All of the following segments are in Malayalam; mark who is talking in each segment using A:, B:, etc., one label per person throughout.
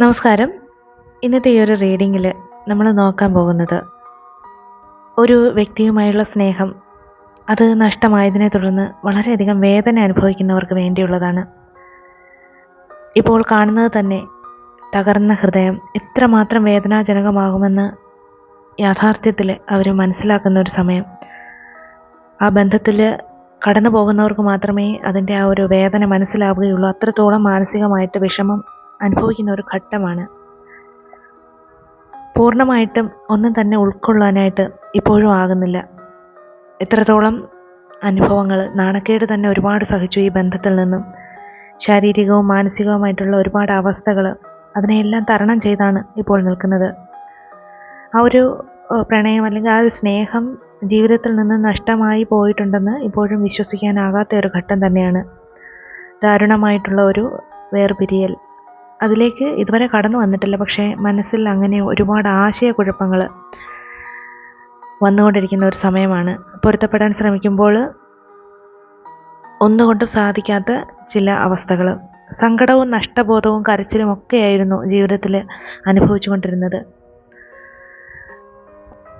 A: നമസ്കാരം. ഇന്നത്തെ ഈ ഒരു റീഡിങ്ങിൽ നമ്മൾ നോക്കാൻ പോകുന്നത് ഒരു വ്യക്തിയുമായുള്ള സ്നേഹം. അത് നഷ്ടമായതിനെ തുടർന്ന് വളരെയധികം വേദന അനുഭവിക്കുന്നവർക്ക് വേണ്ടിയുള്ളതാണ്. ഇപ്പോൾ കാണുന്നത് തന്നെ തകർന്ന ഹൃദയം എത്രമാത്രം വേദനാജനകമാകുമെന്ന് യാഥാർത്ഥ്യത്തിൽ അവർ മനസ്സിലാക്കുന്ന ഒരു സമയം. ആ ബന്ധത്തിൽ കടന്നു പോകുന്നവർക്ക് മാത്രമേ അതിന്റെ ആ ഒരു വേദന മനസ്സിലാവുകയുള്ളൂ. അത്രത്തോളം മാനസികമായിട്ട് വിഷമം അനുഭവിക്കുന്ന ഒരു ഘട്ടമാണ്. പൂർണമായിട്ടും ഒന്നും തന്നെ ഉൾക്കൊള്ളാനായിട്ട് ഇപ്പോഴും ആകുന്നില്ല. എത്രത്തോളം അനുഭവങ്ങൾ നാണക്കേട് തന്നെ ഒരുപാട് സഹിച്ചു ഈ ബന്ധത്തിൽ നിന്നും. ശാരീരികവും മാനസികവുമായിട്ടുള്ള ഒരുപാട് അവസ്ഥകൾ അതിനെയെല്ലാം തരണം ചെയ്താണ് ഇപ്പോൾ നിൽക്കുന്നത്. ആ ഒരു പ്രണയം അല്ലെങ്കിൽ ആ ഒരു സ്നേഹം ജീവിതത്തിൽ നിന്ന് നഷ്ടമായി പോയിട്ടുണ്ടെന്ന് ഇപ്പോഴും വിശ്വസിക്കാനാകാത്ത ഒരു ഘട്ടം തന്നെയാണ്. ദാരുണമായിട്ടുള്ള ഒരു വേർപിരിയൽ. അതിലേക്ക് ഇതുവരെ കടന്നു വന്നിട്ടില്ല. പക്ഷേ മനസ്സിൽ അങ്ങനെ ഒരുപാട് ആശയക്കുഴപ്പങ്ങൾ വന്നുകൊണ്ടിരിക്കുന്ന ഒരു സമയമാണ്. പൊരുത്തപ്പെടാൻ ശ്രമിക്കുമ്പോൾ ഒന്നുകൊണ്ടും സാധിക്കാത്ത ചില അവസ്ഥകൾ സങ്കടവും നഷ്ടബോധവും കരച്ചിലും ഒക്കെയായിരുന്നു ജീവിതത്തിൽ അനുഭവിച്ചുകൊണ്ടിരുന്നത്.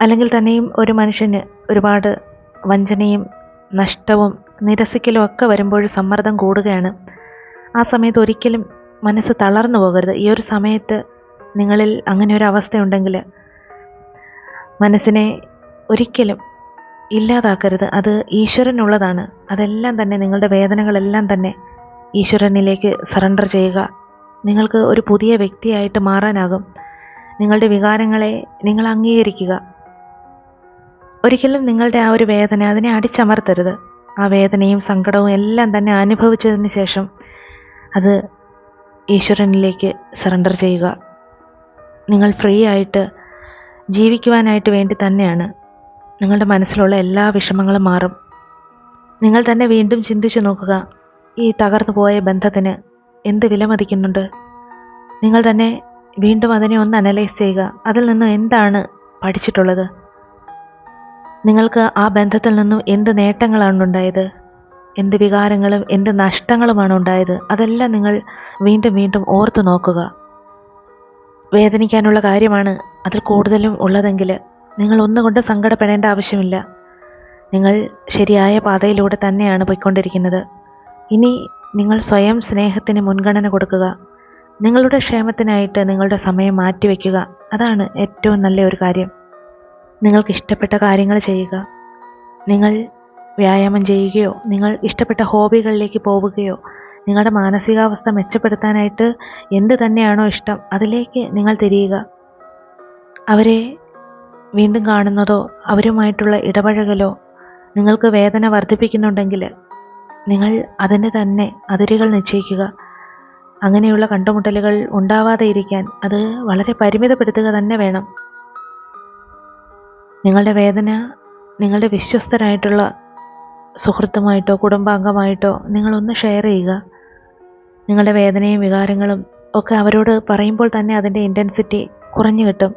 A: അല്ലെങ്കിൽ തന്നെയും ഒരു മനുഷ്യന് ഒരുപാട് വഞ്ചനയും നഷ്ടവും നിരസിക്കലും ഒക്കെ വരുമ്പോൾ സമ്മർദ്ദം കൂടുകയാണ്. ആ സമയത്ത് ഒരിക്കലും മനസ്സ് തളർന്നു പോകരുത്. ഈ ഒരു സമയത്ത് നിങ്ങളിൽ അങ്ങനെ ഒരു അവസ്ഥയുണ്ടെങ്കിൽ മനസ്സിനെ ഒരിക്കലും ഇല്ലാതാക്കരുത്. അത് ഈശ്വരനുള്ളതാണ്. അതെല്ലാം തന്നെ നിങ്ങളുടെ വേദനകളെല്ലാം തന്നെ ഈശ്വരനിലേക്ക് സറണ്ടർ ചെയ്യുക. നിങ്ങൾക്ക് ഒരു പുതിയ വ്യക്തിയായിട്ട് മാറാനാകും. നിങ്ങളുടെ വികാരങ്ങളെ നിങ്ങൾ അംഗീകരിക്കുക. ഒരിക്കലും നിങ്ങളുടെ ആ ഒരു വേദന അതിനെ അടിച്ചമർത്തരുത്. ആ വേദനയും സങ്കടവും എല്ലാം തന്നെ അനുഭവിച്ചതിന് ശേഷം അത് ഈശ്വരനിലേക്ക് സറണ്ടർ ചെയ്യുക. നിങ്ങൾ ഫ്രീ ആയിട്ട് ജീവിക്കുവാനായിട്ട് വേണ്ടി തന്നെയാണ്. നിങ്ങളുടെ മനസ്സിലുള്ള എല്ലാ വിഷമങ്ങളും മാറും. നിങ്ങൾ തന്നെ വീണ്ടും ചിന്തിച്ചു നോക്കുക ഈ തകർന്നു പോയ ബന്ധത്തിന് എന്ത് വിലമതിക്കുന്നുണ്ട് നിങ്ങൾ തന്നെ വീണ്ടും അതിനെ ഒന്ന് അനലൈസ് ചെയ്യുക. അതിൽ നിന്നും എന്താണ് പഠിച്ചിട്ടുള്ളത്? നിങ്ങൾക്ക് ആ ബന്ധത്തിൽ നിന്നും എന്ത് നേട്ടങ്ങളാണ് ഉണ്ടായത്? എന്ത് വികാരങ്ങളും എന്ത് നഷ്ടങ്ങളുമാണ് ഉണ്ടായത്? അതെല്ലാം നിങ്ങൾ വീണ്ടും വീണ്ടും ഓർത്തു നോക്കുക. വേദനിക്കാനുള്ള കാര്യമാണ് അതിൽ കൂടുതലും ഉള്ളതെങ്കിൽ നിങ്ങൾ ഒന്നുകൊണ്ടും സങ്കടപ്പെടേണ്ട ആവശ്യമില്ല. നിങ്ങൾ ശരിയായ പാതയിലൂടെ തന്നെയാണ് പോയിക്കൊണ്ടിരിക്കുന്നത്. ഇനി നിങ്ങൾ സ്വയം സ്നേഹത്തിന് മുൻഗണന കൊടുക്കുക. നിങ്ങളുടെ ക്ഷേമത്തിനായിട്ട് നിങ്ങളുടെ സമയം മാറ്റിവെക്കുക അതാണ് ഏറ്റവും നല്ല ഒരു കാര്യം. നിങ്ങൾക്ക് ഇഷ്ടപ്പെട്ട കാര്യങ്ങൾ ചെയ്യുക. നിങ്ങൾ വ്യായാമം ചെയ്യുകയോ നിങ്ങൾ ഇഷ്ടപ്പെട്ട ഹോബികളിലേക്ക് പോവുകയോ നിങ്ങളുടെ മാനസികാവസ്ഥ മെച്ചപ്പെടുത്താനായിട്ട് എന്ത് തന്നെയാണോ ഇഷ്ടം അതിലേക്ക് നിങ്ങൾ തിരിയുക. അവരെ വീണ്ടും കാണുന്നതോ അവരുമായിട്ടുള്ള ഇടപഴകലോ നിങ്ങൾക്ക് വേദന വർദ്ധിപ്പിക്കുന്നുണ്ടെങ്കിൽ നിങ്ങൾ അതിന് തന്നെ അതിരുകൾ നിശ്ചയിക്കുക. അങ്ങനെയുള്ള കണ്ടുമുട്ടലുകൾ ഉണ്ടാവാതെ ഇരിക്കാൻ അത് വളരെ പരിമിതപ്പെടുത്തുക തന്നെ വേണം. നിങ്ങളുടെ വേദന നിങ്ങളുടെ വിശ്വസ്തരായിട്ടുള്ള സുഹൃത്തുമായിട്ടോ കുടുംബാംഗമായിട്ടോ നിങ്ങളൊന്ന് ഷെയർ ചെയ്യുക. നിങ്ങളുടെ വേദനയും വികാരങ്ങളും ഒക്കെ അവരോട് പറയുമ്പോൾ തന്നെ അതിന്റെ ഇന്റൻസിറ്റി കുറഞ്ഞു കിട്ടും.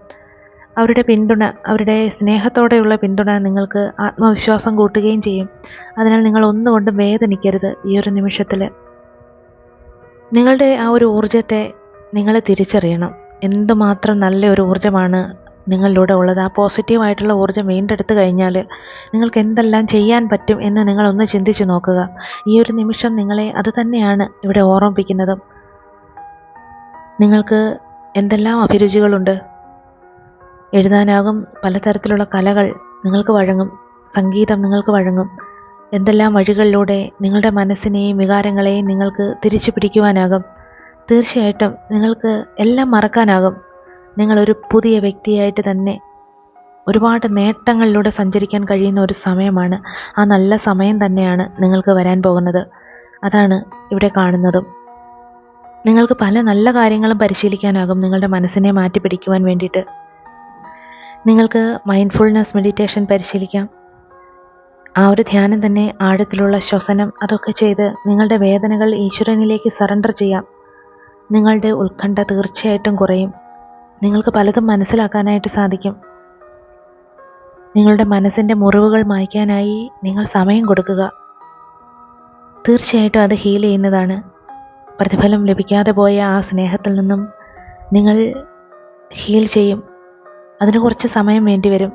A: അവരുടെ പിന്തുണ അവരുടെ സ്നേഹത്തോടെയുള്ള പിന്തുണ നിങ്ങൾക്ക് ആത്മവിശ്വാസം കൂട്ടുകയും ചെയ്യും. അതിനാൽ നിങ്ങൾ ഒന്നുകൊണ്ടും വേദനിക്കരുത് ഈ ഒരു നിമിഷത്തിൽ. നിങ്ങളുടെ ആ ഒരു ഊർജത്തെ നിങ്ങളെ തിരിച്ചറിയണം. എന്തുമാത്രം നല്ല ഒരു ഊർജമാണ് നിങ്ങളിലൂടെ ഉള്ളത്. ആ പോസിറ്റീവായിട്ടുള്ള ഊർജം വീണ്ടെടുത്തു കഴിഞ്ഞാൽ നിങ്ങൾക്ക് എന്തെല്ലാം ചെയ്യാൻ പറ്റും എന്ന് നിങ്ങളൊന്ന് ചിന്തിച്ചു നോക്കുക. ഈ ഒരു നിമിഷം നിങ്ങളെ അത് തന്നെയാണ് ഇവിടെ ഓർമ്മിപ്പിക്കുന്നതും. നിങ്ങൾക്ക് എന്തെല്ലാം അഭിരുചികളുണ്ട്? എഴുതാനാകും പലതരത്തിലുള്ള കലകൾ നിങ്ങൾക്ക് വഴങ്ങും. സംഗീതം നിങ്ങൾക്ക് വഴങ്ങും. എന്തെല്ലാം വഴികളിലൂടെ നിങ്ങളുടെ മനസ്സിനെയും വികാരങ്ങളെയും നിങ്ങൾക്ക് തിരിച്ചു പിടിക്കുവാനാകും തീർച്ചയായിട്ടും നിങ്ങൾക്ക് എല്ലാം മറക്കാനാകും. നിങ്ങളൊരു പുതിയ വ്യക്തിയായിട്ട് തന്നെ ഒരുപാട് നേട്ടങ്ങളിലൂടെ സഞ്ചരിക്കാൻ കഴിയുന്ന ഒരു സമയമാണ്. ആ നല്ല സമയം തന്നെയാണ് നിങ്ങൾക്ക് വരാൻ പോകുന്നത്. അതാണ് ഇവിടെ കാണുന്നതും. നിങ്ങൾക്ക് പല നല്ല കാര്യങ്ങളും പരിശീലിക്കാനാകും നിങ്ങളുടെ മനസ്സിനെ മാറ്റി പിടിക്കുവാൻ വേണ്ടിയിട്ട്. നിങ്ങൾക്ക് മൈൻഡ്ഫുൾനെസ് മെഡിറ്റേഷൻ പരിശീലിക്കാം. ആ ഒരു ധ്യാനം തന്നെ ആഴത്തിലുള്ള ശ്വസനം അതൊക്കെ ചെയ്ത് നിങ്ങളുടെ വേദനകൾ ഈശ്വരനിലേക്ക് സറണ്ടർ ചെയ്യാം. നിങ്ങളുടെ ഉത്കണ്ഠ തീർച്ചയായിട്ടും കുറയും. നിങ്ങൾക്ക് പലതും മനസ്സിലാക്കാനായിട്ട് സാധിക്കും. നിങ്ങളുടെ മനസ്സിന്റെ മുറിവുകൾ മായ്ക്കാനായി നിങ്ങൾ സമയം കൊടുക്കുക. തീർച്ചയായിട്ടും അത് ഹീൽ ചെയ്യുന്നതാണ്. പ്രതിഫലം ലഭിക്കാതെ പോയ ആ സ്നേഹത്തിൽ നിന്നും നിങ്ങൾ ഹീൽ ചെയ്യും. അതിന് കുറച്ച് സമയം വേണ്ടിവരും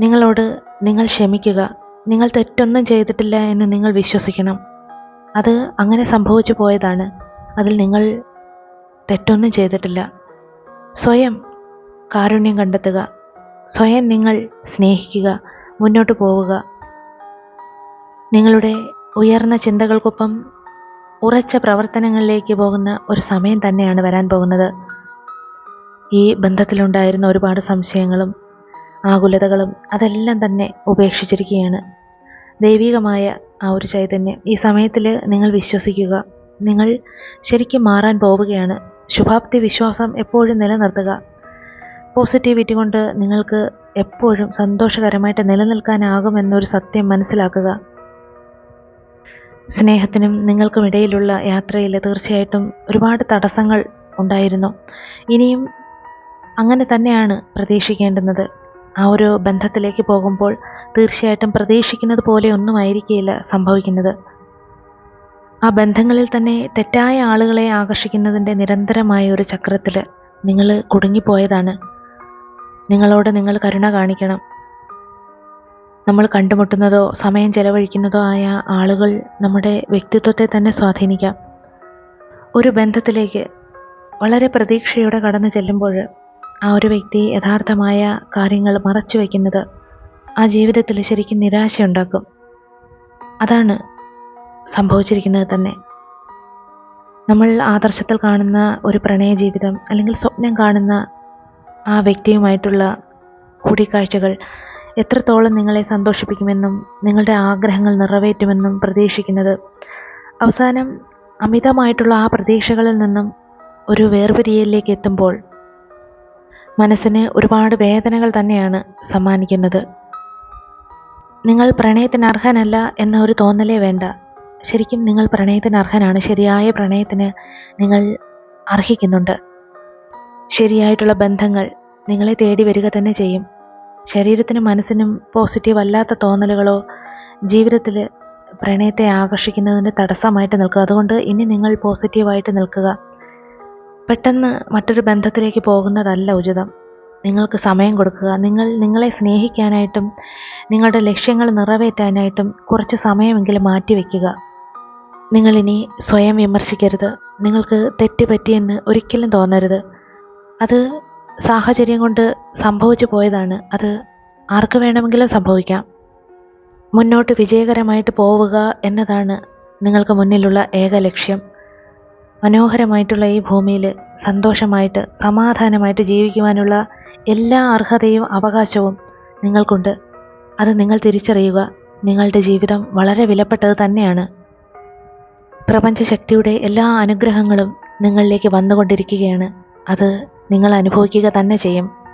A: നിങ്ങളോട് നിങ്ങൾ ക്ഷമിക്കുക. നിങ്ങൾ തെറ്റൊന്നും ചെയ്തിട്ടില്ല എന്ന് നിങ്ങൾ വിശ്വസിക്കണം. അത് അങ്ങനെ സംഭവിച്ചു പോയതാണ്. അതിൽ നിങ്ങൾ തെറ്റൊന്നും ചെയ്തിട്ടില്ല. സ്വയം കാരുണ്യം കണ്ടെത്തുക. സ്വയം നിങ്ങൾ സ്നേഹിക്കുക. മുന്നോട്ട് പോവുക. നിങ്ങളുടെ ഉയർന്ന ചിന്തകൾക്കൊപ്പം ഉറച്ച പ്രവർത്തനങ്ങളിലേക്ക് പോകുന്ന ഒരു സമയം തന്നെയാണ് വരാൻ പോകുന്നത്. ഈ ബന്ധത്തിലുണ്ടായിരുന്ന ഒരുപാട് സംശയങ്ങളും ആകുലതകളും അതെല്ലാം തന്നെ ഉപേക്ഷിച്ചിരിക്കുകയാണ്. ദൈവികമായ ആ ഒരു ചൈതന്യം ഈ സമയത്തിൽ നിങ്ങൾ വിശ്വസിക്കുക. നിങ്ങൾ ശരിക്കും മാറാൻ പോവുകയാണ്. ശുഭാപ്തി വിശ്വാസം എപ്പോഴും നിലനിർത്തുക. പോസിറ്റിവിറ്റി കൊണ്ട് നിങ്ങൾക്ക് എപ്പോഴും സന്തോഷകരമായിട്ട് നിലനിൽക്കാനാകുമെന്നൊരു സത്യം മനസ്സിലാക്കുക. സ്നേഹത്തിനും നിങ്ങൾക്കും ഇടയിലുള്ള യാത്രയിൽ തീർച്ചയായിട്ടും ഒരുപാട് തടസ്സങ്ങൾ ഉണ്ടായിരുന്നു. ഇനിയും അങ്ങനെ തന്നെയാണ് പ്രതീക്ഷിക്കേണ്ടുന്നത്. ആ ഒരു ബന്ധത്തിലേക്ക് പോകുമ്പോൾ തീർച്ചയായിട്ടും പ്രതീക്ഷിക്കുന്നത് പോലെ ഒന്നും ആയിരിക്കില്ല സംഭവിക്കുന്നത്. ആ ബന്ധങ്ങളിൽ തന്നെ തെറ്റായ ആളുകളെ ആകർഷിക്കുന്നതിന്റെ നിരന്തരമായ ഒരു ചക്രത്തിൽ നിങ്ങൾ കുടുങ്ങിപ്പോയതാണ്. നിങ്ങളോട് നിങ്ങൾ കരുണ കാണിക്കണം. നമ്മൾ കണ്ടുമുട്ടുന്നതോ സമയം ചെലവഴിക്കുന്നതോ ആയ ആളുകൾ നമ്മുടെ വ്യക്തിത്വത്തെ തന്നെ സ്വാധീനിക്കാം. ഒരു ബന്ധത്തിലേക്ക് വളരെ പ്രതീക്ഷയോടെ കടന്നു ചെല്ലുമ്പോൾ ആ ഒരു വ്യക്തി യഥാർത്ഥമായ കാര്യങ്ങൾ മറച്ചു വയ്ക്കുന്നത് ആ ജീവിതത്തിൽ ശരിക്കും നിരാശയുണ്ടാക്കും. അതാണ് സംഭവിച്ചിരിക്കുന്നത് തന്നെ. നമ്മൾ ആദർശത്തിൽ കാണുന്ന ഒരു പ്രണയ ജീവിതം അല്ലെങ്കിൽ സ്വപ്നം കാണുന്ന ആ വ്യക്തിയുമായിട്ടുള്ള കൂടിക്കാഴ്ചകൾ എത്രത്തോളം നിങ്ങളെ സന്തോഷിപ്പിക്കുമെന്നും നിങ്ങളുടെ ആഗ്രഹങ്ങൾ നിറവേറ്റുമെന്നും പ്രതീക്ഷിക്കുന്നത്. അവസാനം അമിതമായിട്ടുള്ള ആ പ്രതീക്ഷകളിൽ നിന്നും ഒരു വേർപിരിയലിലേക്ക് എത്തുമ്പോൾ മനസ്സിന് ഒരുപാട് വേദനകൾ തന്നെയാണ് സമ്മാനിക്കുന്നത്. നിങ്ങൾ പ്രണയത്തിന് അർഹനല്ല എന്ന ഒരു തോന്നലേ വേണ്ട. ശരിക്കും നിങ്ങൾ പ്രണയത്തിന് അർഹനാണ്. ശരിയായ പ്രണയത്തിന് നിങ്ങൾ അർഹിക്കുന്നുണ്ട്. ശരിയായിട്ടുള്ള ബന്ധങ്ങൾ നിങ്ങളെ തേടി വരിക തന്നെ ചെയ്യും. ശരീരത്തിനും മനസ്സിനും പോസിറ്റീവ് അല്ലാത്ത തോന്നലുകളോ ജീവിതത്തിൽ പ്രണയത്തെ ആകർഷിക്കുന്നതിന്റെ തടസ്സമായിട്ട് നിൽക്കുക. അതുകൊണ്ട് ഇനി നിങ്ങൾ പോസിറ്റീവായിട്ട് നിൽക്കുക. പെട്ടെന്ന് മറ്റൊരു ബന്ധത്തിലേക്ക് പോകുന്നതല്ല ഉചിതം. നിങ്ങൾക്ക് സമയം കൊടുക്കുക. നിങ്ങൾ നിങ്ങളെ സ്നേഹിക്കാനായിട്ടും നിങ്ങളുടെ ലക്ഷ്യങ്ങൾ നിറവേറ്റാനായിട്ടും കുറച്ച് സമയമെങ്കിലും മാറ്റിവെക്കുക. നിങ്ങളിനി സ്വയം വിമർശിക്കരുത്. നിങ്ങൾക്ക് തെറ്റ് പറ്റിയെന്ന് ഒരിക്കലും തോന്നരുത്. അത് സാഹചര്യം കൊണ്ട് സംഭവിച്ചു പോയതാണ്. അത് ആർക്ക് വേണമെങ്കിലും സംഭവിക്കാം. മുന്നോട്ട് വിജയകരമായിട്ട് പോവുക എന്നതാണ് നിങ്ങൾക്ക് മുന്നിലുള്ള ഏക ലക്ഷ്യം. മനോഹരമായിട്ടുള്ള ഈ ഭൂമിയിൽ സന്തോഷമായിട്ട് സമാധാനമായിട്ട് ജീവിക്കുവാനുള്ള എല്ലാ അർഹതയും അവകാശവും നിങ്ങൾക്കുണ്ട്. അത് നിങ്ങൾ തിരിച്ചറിയുക. നിങ്ങളുടെ ജീവിതം വളരെ വിലപ്പെട്ടത് തന്നെയാണ്. പ്രപഞ്ചശക്തിയുടെ എല്ലാ അനുഗ്രഹങ്ങളും നിങ്ങളിലേക്ക് വന്നുകൊണ്ടിരിക്കുകയാണ്. അത് നിങ്ങൾ അനുഭവിക്കുക തന്നെ ചെയ്യും.